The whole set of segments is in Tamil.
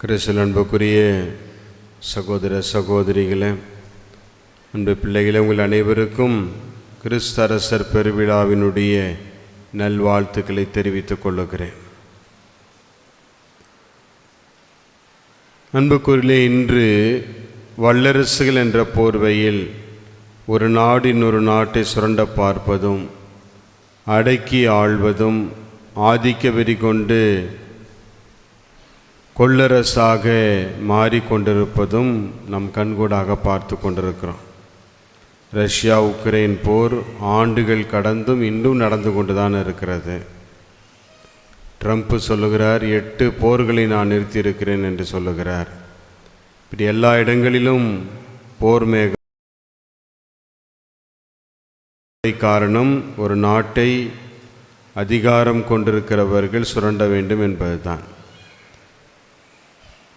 கிறிஸ்து அன்புக்குரிய சகோதர சகோதரிகளே அன்பு பிள்ளைகளே உங்கள் அனைவருக்கும் கிறிஸ்தரசர் பெருவிழாவினுடைய நல்வாழ்த்துக்களை தெரிவித்துக் கொள்ளுகிறேன். அன்புக்குரிலே இன்று வல்லரசுகள் என்ற போர்வையில் ஒரு நாடு இன்னொரு நாட்டை சுரண்ட பார்ப்பதும் அடக்கி ஆள்வதும் ஆதிக்க வெறி கொண்டு கொள்ளரசாக மாறிக்கொண்டிருப்பதும் நம் கண்கூடாக பார்த்து கொண்டிருக்கிறோம். ரஷ்யா உக்ரைன் போர் ஆண்டுகள் கடந்தும் இன்னும் நடந்து கொண்டு தான் இருக்கிறது. ட்ரம்ப் சொல்லுகிறார் எட்டு போர்களை நான் நிறுத்தியிருக்கிறேன் என்று சொல்லுகிறார். இப்படி எல்லா இடங்களிலும் போர் மேக காரணம் ஒரு நாட்டை அதிகாரம் கொண்டிருக்கிறவர்கள் சுரண்ட வேண்டும் என்பதுதான்.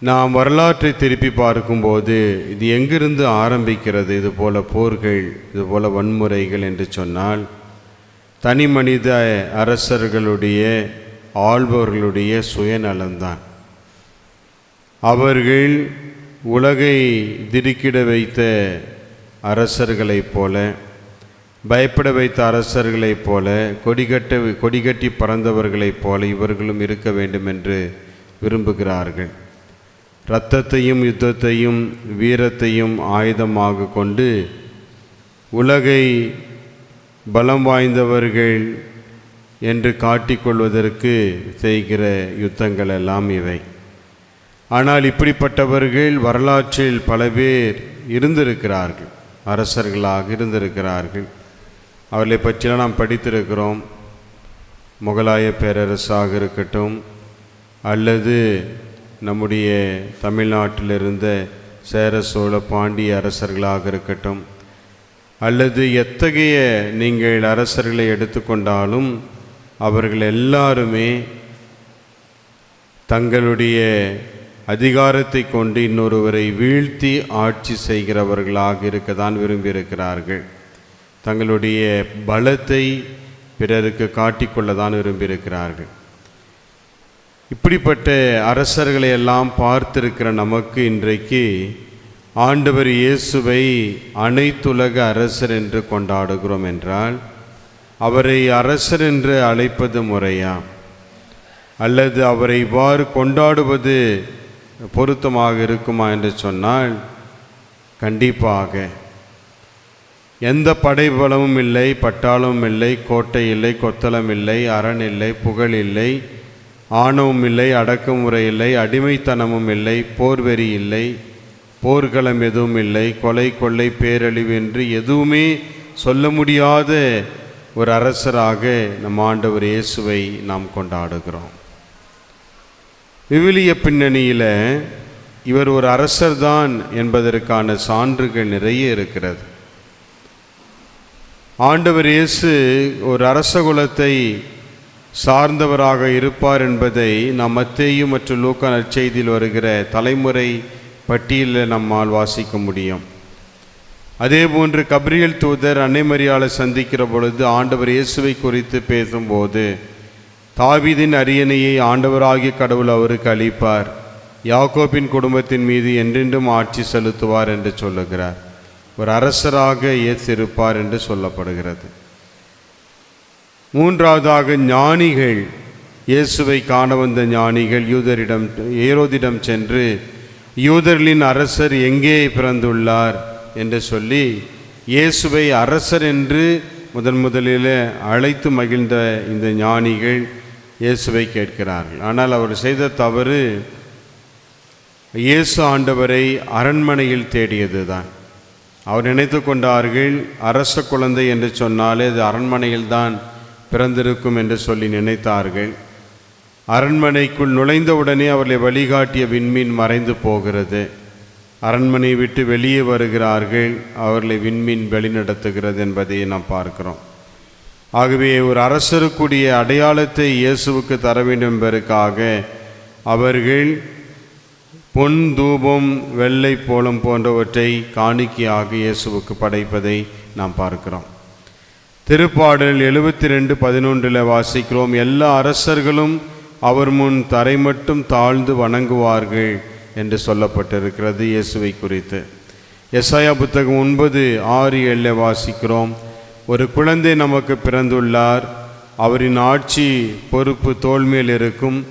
நாம் வரலாற்றை திருப்பி பார்க்கும்போது இது எங்கிருந்து ஆரம்பிக்கிறது? இது போல போர்கள் இது போல வன்முறைகள் என்று சொன்னால் தனி மனித அரசர்களுடைய ஆள்பவர்களுடைய சுயநலம்தான். அவர்கள் உலகை திடுக்கிட வைத்த அரசர்களைப் போல பயப்பட வைத்த அரசர்களைப் போல கொடிகட்ட கொடிகட்டி பறந்தவர்களைப் போல இவர்களும் இருக்க வேண்டும் என்று விரும்புகிறார்கள். இரத்தத்தையும் யுத்தத்தையும் வீரத்தையும் ஆயுதமாக கொண்டு உலகை பலம் வாய்ந்தவர்கள் என்று காட்டிக்கொள்வதற்கு செய்கிற யுத்தங்கள் எல்லாம் இவை. ஆனால் இப்படிப்பட்டவர்கள் வரலாற்றில் பல பேர் இருந்திருக்கிறார்கள். அரசர்களாக இருந்திருக்கிறார்கள். அவர்களை பற்றிலாம் நாம் படித்திருக்கிறோம். முகலாய பேரரசாக இருக்கட்டும் அல்லது நம்முடைய தமிழ்நாட்டில் இருந்த சேர சோழ பாண்டிய அரசர்களாக இருக்கட்டும் அல்லது எத்தகைய நீங்கள் அரசர்களை எடுத்துக்கொண்டாலும் அவர்கள் எல்லாருமே தங்களுடைய அதிகாரத்தை கொண்டு இன்னொருவரை வீழ்த்தி ஆட்சி செய்கிறவர்களாக இருக்க தான் விரும்பியிருக்கிறார்கள். தங்களுடைய பலத்தை பிறருக்கு காட்டிக்கொள்ள தான் விரும்பியிருக்கிறார்கள். இப்படிப்பட்ட அரசர்களை எல்லாம் பார்த்திருக்கிற நமக்கு இன்றைக்கு ஆண்டவர் இயேசுவை அனைத்துலக அரசர் என்று கொண்டாடுகிறோம் என்றால் அவரை அரசர் என்று அழைப்பது முறையா? அல்லது அவரை இவ்வாறு கொண்டாடுவது பொருத்தமாக இருக்குமா என்று சொன்னால் கண்டிப்பாக. எந்த படைபலமும் இல்லை பட்டாளமும் இல்லை கோட்டை இல்லை கொத்தளம் இல்லை அரண் இல்லை புகழ் இல்லை ஆணவம் இல்லை அடக்குமுறை இல்லை அடிமைத்தனமும் இல்லை போர்வெறி இல்லை போர்க்களம் எதுவும் இல்லை கொலை கொள்ளை பேரழிவு என்று எதுவுமே சொல்ல முடியாத ஒரு அரசராக நம் ஆண்டவர் இயேசுவை நாம் கொண்டாடுகிறோம். விவிலிய பின்னணியில் இவர் ஒரு அரசர்தான் என்பதற்கான சான்றுகள் நிறைய இருக்கிறது. ஆண்டவர் இயேசு ஒரு அரச குலத்தை சார்ந்தவராக இருப்பார் என்பதை நாம் மத்தேயு மற்றும் லூக்கா நற்செய்தியில் வருகிற தலைமுறை பட்டியலில் நம்மால் வாசிக்க முடியும். அதேபோன்று கப்ரியல் தூதர் அன்னைமரியாளை சந்திக்கிற பொழுது ஆண்டவர் இயேசுவை குறித்து பேசும்போது தாவீதின் அரியணையை ஆண்டவராகிய கடவுள் அவருக்கு அளிப்பார். யாக்கோப்பின் குடும்பத்தின் மீது என்றென்றும் ஆட்சி செலுத்துவார் என்று சொல்லுகிறார். ஒரு அரசராக இயேசு இருப்பார் என்று சொல்லப்படுகிறது. மூன்றாவதாக ஞானிகள். இயேசுவை காண வந்த ஞானிகள் யூதரிடம் ஏரோதிடம் சென்று யூதர்களின் அரசர் எங்கே பிறந்துள்ளார்? என்று சொல்லி இயேசுவை அரசர் என்று முதன் முதலில் அழைத்து மகிழ்ந்த இந்த ஞானிகள் இயேசுவை கேட்கிறார்கள். ஆனால் அவர் செய்த தவறு இயேசு ஆண்டவரை அரண்மனையில் தேடியது தான் அவர் நினைத்து கொண்டார்கள் அரச குழந்தை என்று சொன்னாலே அது அரண்மனையில்தான் பிறந்திருக்கும் என்று சொல்லி நினைத்தார்கள். அரண்மனைக்குள் நுழைந்தவுடனே அவர்களை வழிகாட்டிய விண்மீன் மறைந்து போகிறது. அரண்மனை விட்டு வெளியே வருகிறார்கள். அவர்களை விண்மீன் வழிநடத்துகிறது என்பதை நாம் பார்க்கிறோம். ஆகவே ஒரு அரசருக்குரிய அடையாளத்தை இயேசுவுக்கு தர வேண்டும் என்பதற்காக அவர்கள் பொன் தூபம் வெள்ளை போலம் போன்றவற்றை காணிக்கையாக இயேசுவுக்கு படைப்பதை நாம் பார்க்கிறோம். திருப்பாடல் எழுபத்தி ரெண்டு பதினொன்றில் வாசிக்கிறோம் எல்லா அரசர்களும் அவர் முன் தரை மட்டும் தாழ்ந்து வணங்குவார்கள் என்று சொல்லப்பட்டிருக்கிறது இயேசுவை குறித்து. எஸ்ஐயா புத்தகம் ஒன்பது ஆறு ஏழில் வாசிக்கிறோம் ஒரு குழந்தை நமக்கு பிறந்துள்ளார் அவரின் ஆட்சி பொறுப்பு தோல்மையில் இருக்கும்.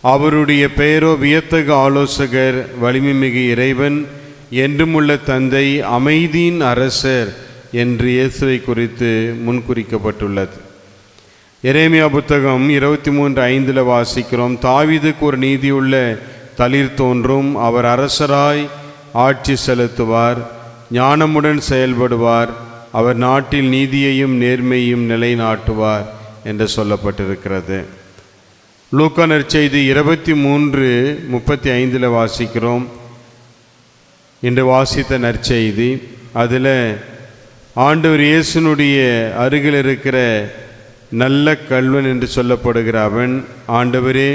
அவருடைய பெயரோ வியத்தகு ஆலோசகர் வலிமைமிகு இறைவன் என்றுமுள்ள தந்தை அமைதியின் அரசர் என்று இயேசுவை குறித்து முன்குறிக்கப்பட்டுள்ளது. எரேமியா புத்தகம் இருபத்தி மூன்று ஐந்தில் வாசிக்கிறோம் தாவீதுக்கு ஒரு நீதியுள்ள தளிர் தோன்றும் அவர் அரசராய் ஆட்சி செலுத்துவார் ஞானமுடன் செயல்படுவார் அவர் நாட்டில் நீதியையும் நேர்மையும் நிலைநாட்டுவார் என்று சொல்லப்பட்டிருக்கிறது. லூக்கா நற்செய்தி இருபத்தி மூன்று முப்பத்தி ஐந்தில் வாசிக்கிறோம். இன்று வாசித்த நற்செய்தி அதில் ஆண்டவர் இயேசுனுடைய அருகில் இருக்கிற நல்ல கல்வன் என்று சொல்லப்படுகிற அவன் ஆண்டவரே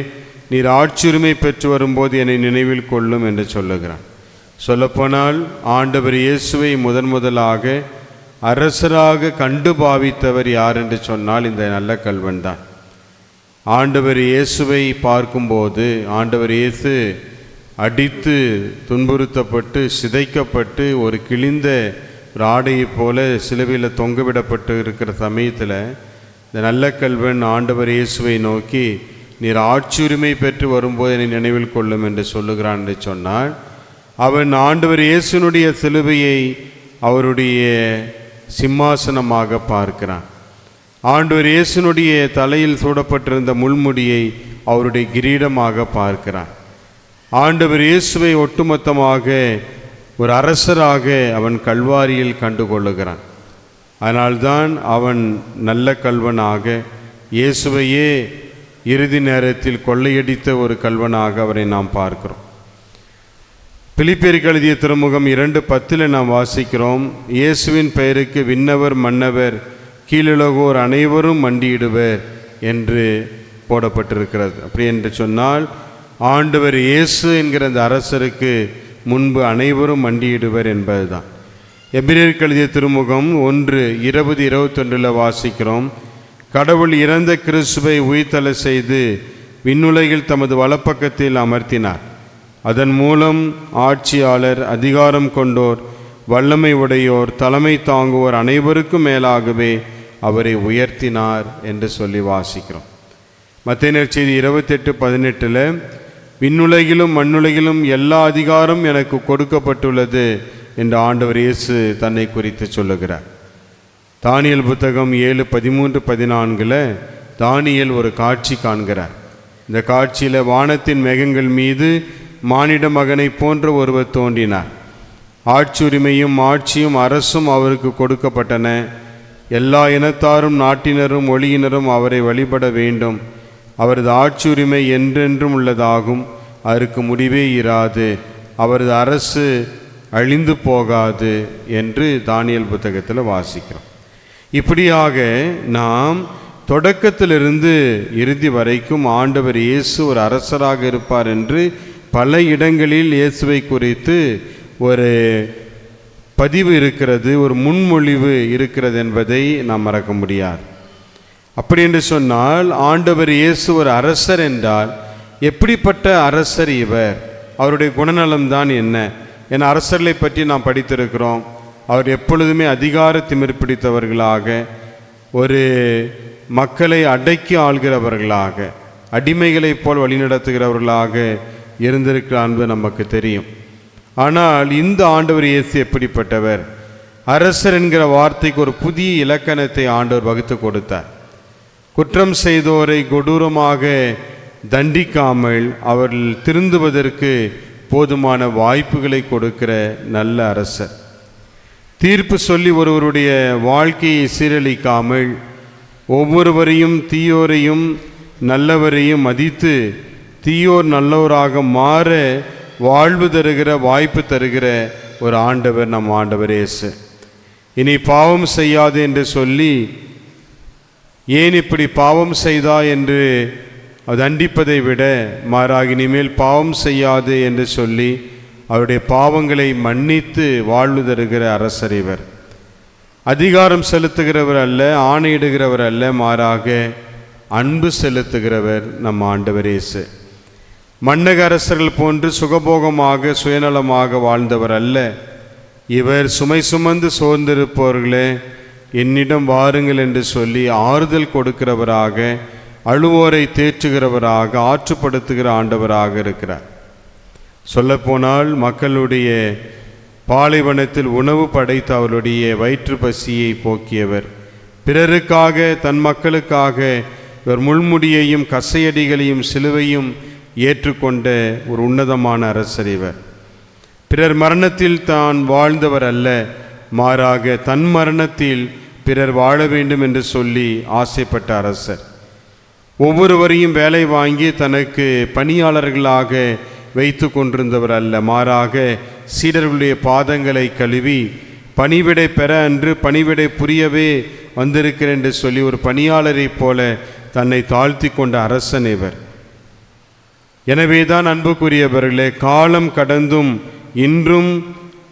நீர் ஆட்சியுரிமை பெற்று வரும்போது என்னை நினைவில் கொள்ளும் என்று சொல்லுகிறான். சொல்லப்போனால் ஆண்டவர் இயேசுவை முதன் முதலாக அரசராக கண்டு பாவித்தவர் யார் என்று சொன்னால் இந்த நல்ல கல்வன் தான். ஆண்டவர் இயேசுவை பார்க்கும்போது ஆண்டவர் இயேசு அடித்து துன்புறுத்தப்பட்டு சிதைக்கப்பட்டு ஒரு கிழிந்த ஒரு ஆடையைப் போல சிலுவையில் தொங்கவிடப்பட்டு இருக்கிற சமயத்தில் இந்த நல்ல கல்வன் ஆண்டவர் இயேசுவை நோக்கி நீர் ஆட்சியுரிமை பெற்று வரும்போது என்னை நினைவில் கொள்ளும் என்று சொல்லுகிறான் என்று சொன்னால் அவன் ஆண்டவர் இயேசுனுடைய சிலுவையை அவருடைய சிம்மாசனமாக பார்க்கிறான். ஆண்டவர் இயேசுனுடைய தலையில் சூடப்பட்டிருந்த முள்முடியை அவருடைய கிரீடமாக பார்க்கிறான். ஆண்டவர் இயேசுவை ஒட்டுமொத்தமாக ஒரு அரசராக அவன் கல்வாரியில் கண்டு கொள்ளுகிறான் அதனால்தான் அவன் நல்ல கல்வனாக இயேசுவையே இறுதி நேரத்தில் கொள்ளையடித்த ஒரு கல்வனாக அவரை நாம் பார்க்கிறோம். பிலிப்பேருக்கு எழுதிய திருமுகம் இரண்டு பத்தில் நாம் வாசிக்கிறோம் இயேசுவின் பெயருக்கு விண்ணவர் மன்னவர் கீழுலகோர் அனைவரும் மண்டியிடுவர் என்று போடப்பட்டிருக்கிறது. அப்படி என்று சொன்னால் ஆண்டவர் இயேசு என்கிற அந்த அரசருக்கு முன்பு அனைவரும் மண்டியிடுவர் என்பதுதான். எபிரேர் கழுதிய திருமுகம் ஒன்று இருபது இருபத்தொன்றில் வாசிக்கிறோம். கடவுள் இறந்த கிறிஸ்துவை உயிர்த்தல செய்து விண்ணுலகில் தமது வலப்பக்கத்தில் அமர்த்தினார். அதன் மூலம் ஆட்சியாளர் அதிகாரம் கொண்டோர் வல்லமை உடையோர் தலைமை தாங்குவோர் அனைவருக்கும் மேலாகவே அவரை உயர்த்தினார் என்று சொல்லி வாசிக்கிறோம். மத்திய செய்தி இருபத்தெட்டு பதினெட்டில் விண்ணுலகிலும் மண்ணுலகிலும் எல்லா அதிகாரம் எனக்கு கொடுக்கப்பட்டுள்ளது என்று ஆண்டவர் இயேசு தன்னை குறித்து சொல்லுகிறார். தானியல் புத்தகம் ஏழு பதிமூன்று பதினான்கில் தானியல் ஒரு காட்சி காண்கிறார். இந்த காட்சியில் வானத்தின் மேகங்கள் மீது மானிட மகனை போன்ற ஒருவர் தோன்றினார். ஆட்சியுரிமையும் ஆட்சியும் அரசும் அவருக்கு கொடுக்கப்பட்டன. எல்லா இனத்தாரும் நாட்டினரும் ஒளியினரும் அவரை வழிபட வேண்டும். அவரது ஆட்சியுரிமை என்றென்றும் உள்ளதாகும். அதற்கு முடிவே இராது. அவரது அரசு அழிந்து போகாது என்று தானியல் புத்தகத்தில் வாசிக்கிறோம். இப்படியாக நாம் தொடக்கத்திலிருந்து இறுதி வரைக்கும் ஆண்டவர் இயேசு ஒரு அரசராக இருப்பார் என்று பல இடங்களில் இயேசுவை குறித்து ஒரு பதிவு இருக்கிறது ஒரு முன்மொழிவு இருக்கிறது என்பதை நாம் மறக்க முடியாது. அப்படி என்று சொன்னால் ஆண்டவர் இயேசு ஒரு அரசர் என்றால் எப்படிப்பட்ட அரசர் இவர்? அவருடைய குணநலம் தான் என்ன? என் அரசர்களை பற்றி நாம் படித்திருக்கிறோம். அவர் எப்பொழுதுமே அதிகார திமிர் பிடித்தவர்களாக ஒரு மக்களை அடக்கி ஆள்கிறவர்களாக அடிமைகளைப் போல் வழிநடத்துகிறவர்களாக இருந்திருக்கிறார் என்பது நமக்கு தெரியும். ஆனால் இந்த ஆண்டவர் இயேசு எப்படிப்பட்டவர்? அரசர் என்கிற வார்த்தைக்கு ஒரு புதிய இலக்கணத்தை ஆண்டவர் வகுத்து கொடுத்தார். குற்றம் செய்தோரை கொடூரமாக தண்டிக்காமல் அவர்கள் திருந்துவதற்கு போதுமான வாய்ப்புகளை கொடுக்கிற நல்ல அரசர். தீர்ப்பு சொல்லி ஒருவருடைய வாழ்க்கையை சீரழிக்காமல் ஒவ்வொருவரையும் தீயோரையும் நல்லவரையும் மதித்து தீயோர் நல்லவராக மாற வாழ்வு தருகிற வாய்ப்பு தருகிற ஒரு ஆண்டவர் நம் ஆண்டவர் இயேசு. இனி பாவம் செய்யாது என்று சொல்லி ஏன் இப்படி பாவம் செய்தா என்று தண்டிப்பதை விட மாறாக இனிமேல் பாவம் செய்யாது என்று சொல்லி அவருடைய பாவங்களை மன்னித்து வாழ்வு தருகிற அரசர் இவர். அதிகாரம் செலுத்துகிறவர் அல்ல ஆணையிடுகிறவர் அல்ல மாறாக அன்பு செலுத்துகிறவர் நம் ஆண்டவர் இயேசு. மன்னக அரசர்கள் போன்று சுகபோகமாக சுயநலமாக வாழ்ந்தவர் அல்ல. இவர் சுமை சுமந்து சோர்ந்திருப்பவர்களே என்னிடம் வாருங்கள் என்று சொல்லி ஆறுதல் கொடுக்கிறவராக அழுவோரை தேற்றுகிறவராக ஆற்றுப்படுத்துகிற ஆண்டவராக இருக்கிறார். சொல்லப்போனால் மக்களுடைய பாலைவனத்தில் உணவு படைத்து அவருடைய வயிற்று பசியை போக்கியவர். பிறருக்காக தன் மக்களுக்காக இவர் முள்முடியையும் கசையடிகளையும் சிலுவையும் ஏற்றுக்கொண்ட ஒரு உன்னதமான அரசர் இவர். பிறர் மரணத்தில் தான் வாழ்ந்தவர் அல்ல மாறாக தன் மரணத்தில் பிறர் வாழ வேண்டும் என்று சொல்லி ஆசைப்பட்ட அரசர். ஒவ்வொருவரையும் வேலை வாங்கி தனக்கு பணியாளர்களாக வைத்து கொண்டிருந்தவர் அல்ல. மாறாக சீடர்களுடைய பாதங்களை கழுவி பணிவிடை பெற அன்று பணிவிடை புரியவே வந்திருக்கிறேன் என்று சொல்லி ஒரு பணியாளரைப் போல தன்னை தாழ்த்தி கொண்ட அரசன் இவர். எனவேதான் அன்புக்குரியவர்களே காலம் கடந்தும் இன்றும்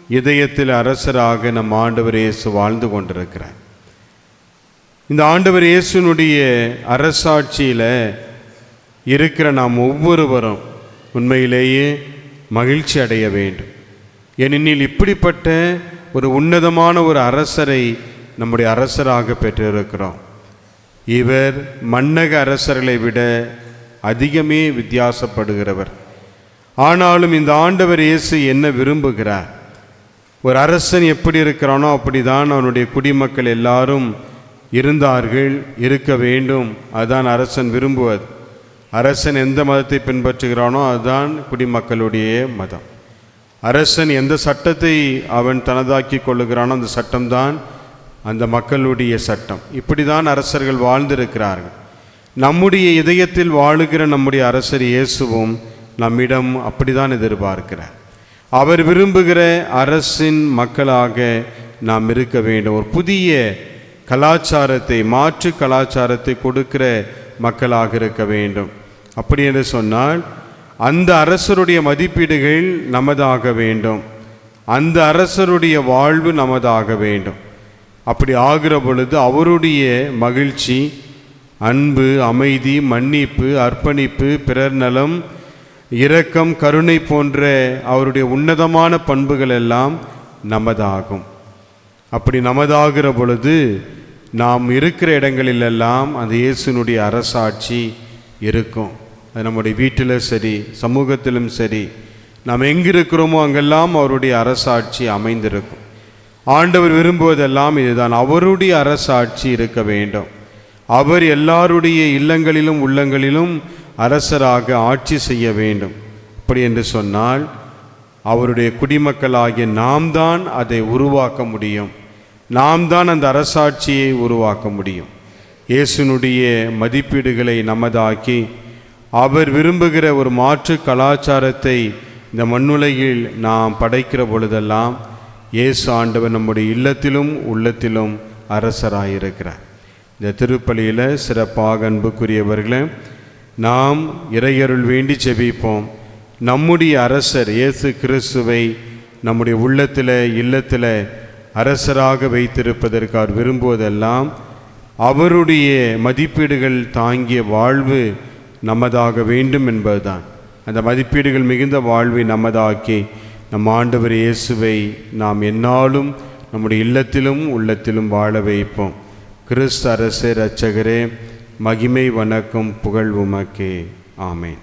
இதயத்தில் அரசராக நம் ஆண்டவர் இயேசு வாழ்ந்து கொண்டிருக்கிறார். இந்த ஆண்டவர் இயேசுனுடைய அரசாட்சியில் இருக்கிற நாம் ஒவ்வொருவரும் உண்மையிலேயே மகிழ்ச்சி அடைய வேண்டும். ஏனெனில் இப்படிப்பட்ட ஒரு உன்னதமான ஒரு அரசரை நம்முடைய அரசராக பெற்றிருக்கிறோம். இவர் மன்னக அரசர்களை விட அதிகமே வித்தியாசப்படுகிறவர். ஆனாலும் இந்த ஆண்டவர் இயேசு என்ன விரும்புகிறார்? ஒரு அரசன் எப்படி இருக்கிறானோ அப்படிதான் அவனுடைய குடிமக்கள் எல்லாரும் இருந்தார்கள் இருக்க வேண்டும். அதுதான் அரசன் விரும்புவது. அரசன் எந்த மதத்தை பின்பற்றுகிறானோ அதுதான் குடிமக்களுடைய மதம். அரசன் எந்த சட்டத்தை அவன் தனதாக்கி கொள்ளுகிறானோ அந்த சட்டம்தான் அந்த மக்களுடைய சட்டம். இப்படி தான் அரசர்கள் வாழ்ந்திருக்கிறார்கள். நம்முடைய இதயத்தில் வாழுகிற நம்முடைய அரசர் இயேசுவும் நம்மிடம் அப்படிதான் எதிர்பார்க்கிறார். அவர் விரும்புகிற அரசின் மக்களாக நாம் இருக்க வேண்டும். ஒரு புதிய கலாச்சாரத்தை மாற்று கலாச்சாரத்தை கொடுக்கிற மக்களாக இருக்க வேண்டும். அப்படி என்று சொன்னால் அந்த அரசருடைய மதிப்பீடுகள் நமதாக வேண்டும். அந்த அரசருடைய வாழ்வு நமதாக வேண்டும். அப்படி ஆகிற பொழுது அவருடைய மகிழ்ச்சி அன்பு அமைதி மன்னிப்பு அர்ப்பணிப்பு பிறர் நலம் இரக்கம் கருணை போன்ற அவருடைய உன்னதமான பண்புகள் எல்லாம் நமதாகும். அப்படி நமதாகிற பொழுது நாம் இருக்கிற இடங்களிலெல்லாம் அந்த இயேசுனுடைய அரசாட்சி இருக்கும். அது நம்முடைய வீட்டில் சரி சமூகத்திலும் சரி நாம் எங்கே இருக்கிறோமோ அங்கெல்லாம் அவருடைய அரசாட்சி அமைந்திருக்கும். ஆண்டவர் விரும்புவதெல்லாம் இதுதான். அவருடைய அரசாட்சி இருக்க வேண்டும். அவர் எல்லாருடைய இல்லங்களிலும் உள்ளங்களிலும் அரசராக ஆட்சி செய்ய வேண்டும். அப்படி என்று சொன்னால் அவருடைய குடிமக்களாகிய நாம் தான் அதை உருவாக்க முடியும். நாம் தான் அந்த அரசாட்சியை உருவாக்க முடியும். இயேசுனுடைய மதிப்பீடுகளை நமதாக்கி அவர் விரும்புகிற ஒரு மாற்று கலாச்சாரத்தை இந்த மண்ணுலகில் நாம் படைக்கிற பொழுதெல்லாம் இயேசு ஆண்டவர் நம்முடைய இல்லத்திலும் உள்ளத்திலும் அரசராயிருக்கிறார். இந்த திருப்பலியில் சிறப்பாக அன்புக்குரியவர்களே நாம் இறையருள் வேண்டி செபிப்போம். நம்முடைய அரசர் இயேசு கிறிஸ்துவை நம்முடைய உள்ளத்தில் இல்லத்தில் அரசராக வைத்திருப்பதற்கு அவர் விரும்புவதெல்லாம் அவருடைய மதிப்பீடுகள் தாங்கிய வாழ்வு நமதாக வேண்டும் என்பதுதான். அந்த மதிப்பீடுகள் மிகுந்த வாழ்வை நமதாக்கி நம் ஆண்டவர் இயேசுவை நாம் என்னாலும் நம்முடைய இல்லத்திலும் உள்ளத்திலும் வாழ வைப்போம். கிறிஸ்து அரசே ரச்சகரே மகிமை வணக்கம் புகழ் உமக்கே. ஆமேன்.